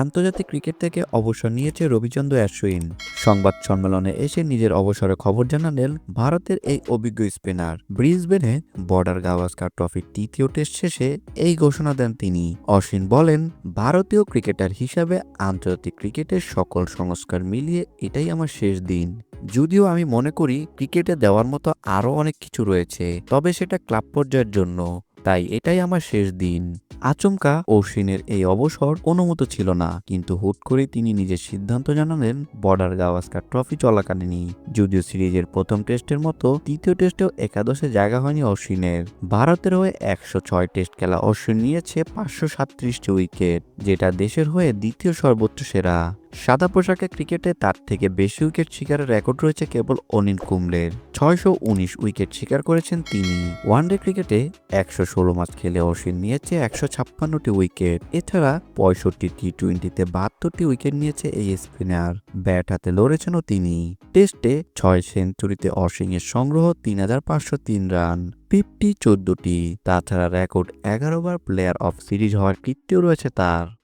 আন্তর্জাতিক ক্রিকেট থেকে অবসর নিয়েছে রবিচন্দ্র অশ্বিন। সংবাদ সম্মেলনে এসে নিজের অবসরের খবর জানালেন ভারতের এই অভিজ্ঞ স্পিনার। ব্রিসবেনে বর্ডার গাভাস্কার ট্রফির তৃতীয় টেস্ট শেষে এই ঘোষণা দেন তিনি। অশ্বিন বলেন, ভারতীয় ক্রিকেটার হিসাবে আন্তর্জাতিক ক্রিকেটের সকল সংস্কার মিলিয়ে এটাই আমার শেষ দিন। যদিও আমি মনে করি, ক্রিকেটে দেওয়ার মতো আরও অনেক কিছু রয়েছে, তবে সেটা ক্লাব পর্যায়ের জন্য। তাই এটাই আমার শেষ দিন। আচমকা অশ্বিনের এই অবসর অনুমত ছিল না, কিন্তু হুট করে তিনি নিজের সিদ্ধান্ত জানালেন বর্ডার গাওয়াস্কার ট্রফি চলাকালীনই। যদিও সিরিজের প্রথম টেস্টের মতো তৃতীয় টেস্টেও একাদশে জায়গা হয়নি অশ্বিনের। ভারতের হয়ে একশো ছয় টেস্ট খেলা অশ্বিন নিয়েছে পাঁচশো সাতত্রিশটি উইকেট, যেটা দেশের হয়ে দ্বিতীয় সর্বোচ্চ সেরা। সাদা পোশাকে ক্রিকেটে তার থেকে বেশি উইকেট শিকারের রেকর্ড রয়েছে কেবল অনিল কুম্বলের। ছয়শো উনিশ উইকেট শিকার করেছেন তিনি। ওয়ানডে ক্রিকেটে একশো ষোলো ম্যাচ খেলে অশ্বিন নিয়েছে একশো ছাপ্পান্নটি উইকেট। এছাড়া পঁয়ষট্টি টি টোয়েন্টিতে বাহাত্তরটি উইকেট নিয়েছে এই স্পিনার। ব্যাট হাতে লড়েছেনও তিনি। টেস্টে ছয় সেঞ্চুরিতে অশ্বিনের সংগ্রহ তিন হাজার পাঁচশো তিন রান, ফিফটি চোদ্দটি। তাছাড়া রেকর্ড এগারো বার প্লেয়ার অফ সিরিজ হওয়ার কীর্তিও রয়েছে তার।